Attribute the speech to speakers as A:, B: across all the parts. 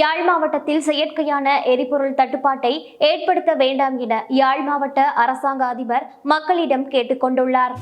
A: யாழ் மாவட்டத்தில் செயற்கையான எரிபொருள் தட்டுப்பாட்டை ஏற்படுத்த வேண்டாம் என யாழ் மாவட்ட அரசாங்க அதிபர் மக்களிடம் கேட்டுக்கொண்டுள்ளார்.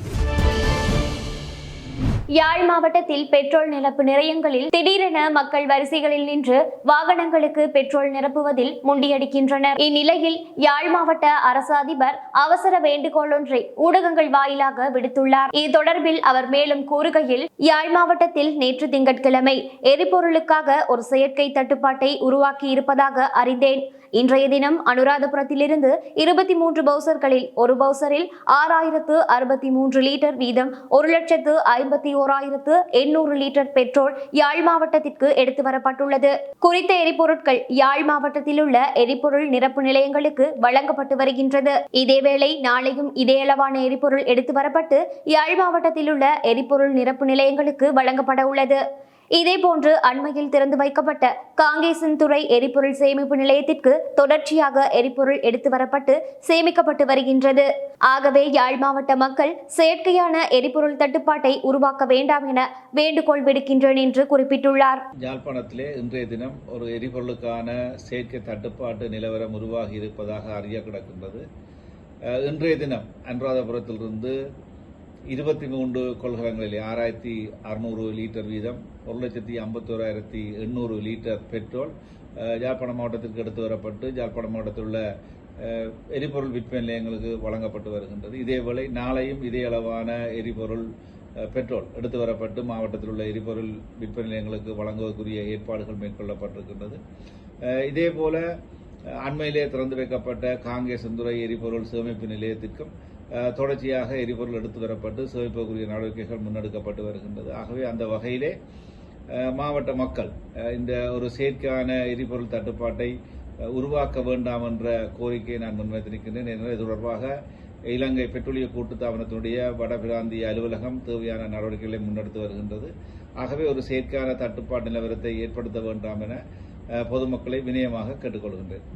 A: யாழ் மாவட்டத்தில் பெட்ரோல் நிரப்பு நிலையங்களில் திடீரென மக்கள் வரிசைகளில் நின்று வாகனங்களுக்கு பெட்ரோல் நிரப்புவதில் முண்டியடிக்கின்றனர். இந்நிலையில் யாழ் மாவட்ட அரசு அதிபர் அவசர வேண்டுகோள் ஒன்றை ஊடகங்கள் வாயிலாக விடுத்துள்ளார். இது தொடர்பில் அவர் மேலும் கூறுகையில் யாழ் மாவட்டத்தில் நேற்று திங்கட்கிழமை எரிபொருளுக்காக ஒரு செயற்கை தட்டுப்பாட்டை உருவாக்கி இருப்பதாக அறிந்தேன். இன்றைய தினம் அனுராதபுரத்திலிருந்து இருபத்தி மூன்று பவுசர்களில் ஒரு பவுசரில் ஆறாயிரத்து அறுபத்தி மூன்று லிட்டர் வீதம் ஒரு லட்சத்து ஐம்பத்தி ஓராயிரத்து எண்ணூறு லிட்டர் பெட்ரோல் யாழ் மாவட்டத்திற்கு எடுத்து வரப்பட்டுள்ளது. குறித்த எரிபொருட்கள் யாழ் மாவட்டத்தில் உள்ள எரிபொருள் நிரப்பு நிலையங்களுக்கு வழங்கப்பட்டு வருகின்றது. இதேவேளை நாளையும் இதே அளவான எரிபொருள் எடுத்து வரப்பட்டு யாழ் மாவட்டத்தில் உள்ள எரிபொருள் நிரப்பு நிலையங்களுக்கு வழங்கப்பட உள்ளது. இதேபோன்று அண்மையில் திறந்து வைக்கப்பட்ட காங்கேசன்துறை எரிபொருள் சேமிப்பு நிலையத்திற்கு தொடர்ச்சியாக எரிபொருள் எடுத்து வரப்பட்டு சேமிக்கப்பட்டு வருகின்றது. ஆகவே யாழ் மாவட்ட மக்கள் செயற்கையான எரிபொருள் தட்டுப்பாட்டை உருவாக்க வேண்டாம் என வேண்டுகோள் விடுக்கின்றேன் என்று குறிப்பிட்டுள்ளார்.
B: யாழ்ப்பாணத்திலே இன்றைய தினம் ஒரு எரிபொருளுக்கான செயற்கை தட்டுப்பாட்டு நிலவரம் உருவாகி இருப்பதாக அறிய கிடக்கின்றது. இன்றைய தினம் அனுராதபுரத்திலிருந்து இருபத்தி மூன்று கொள்கலங்களில் ஆறாயிரத்தி அறுநூறு லிட்டர் வீதம் ஒரு லட்சத்தி ஐம்பத்தோராயிரத்தி எண்ணூறு லிட்டர் பெட்ரோல் அஹ், யாழ்ப்பாணம் மாவட்டத்திற்கு எடுத்து வரப்பட்டு யாழ்ப்பாணம் மாவட்டத்தில் உள்ள எரிபொருள் விற்பனை நிலையங்களுக்கு வழங்கப்பட்டு வருகின்றது. இதேவேளை நாளையும் இதே அளவான எரிபொருள் பெட்ரோல் எடுத்து வரப்பட்டு மாவட்டத்தில் உள்ள எரிபொருள் விற்பனை நிலையங்களுக்கு வழங்குவதற்குரிய ஏற்பாடுகள் மேற்கொள்ளப்பட்டிருக்கின்றது. அஹ், இதேபோல அண்மையிலே திறந்து வைக்கப்பட்ட காங்கேசந்துறை எரிபொருள் சேமிப்பு நிலையத்திற்கும் தொடர்ச்சியாக எரிபொருள் எடுத்து வரப்பட்டு சேமிப்புக்குரிய நடவடிக்கைகள் முன்னெடுக்கப்பட்டு வருகின்றது. ஆகவே அந்த வகையிலே மாவட்ட மக்கள் இந்த ஒரு செயற்கையான எரிபொருள் தட்டுப்பாட்டை உருவாக்க வேண்டாம் என்ற கோரிக்கையை நான் முன்வைத்திருக்கின்றேன். எனவே இது தொடர்பாக இலங்கை பெட்ரோலிய கூட்டுத்தாபனத்தினுடைய வடபிராந்திய அலுவலகம் தேவையான நடவடிக்கைகளை முன்னெடுத்து வருகின்றது. ஆகவே ஒரு செயற்கையான தட்டுப்பாட்டு நிலவரத்தை ஏற்படுத்த வேண்டாம் என பொதுமக்களை வினயமாக கேட்டுக்கொள்கின்றேன்.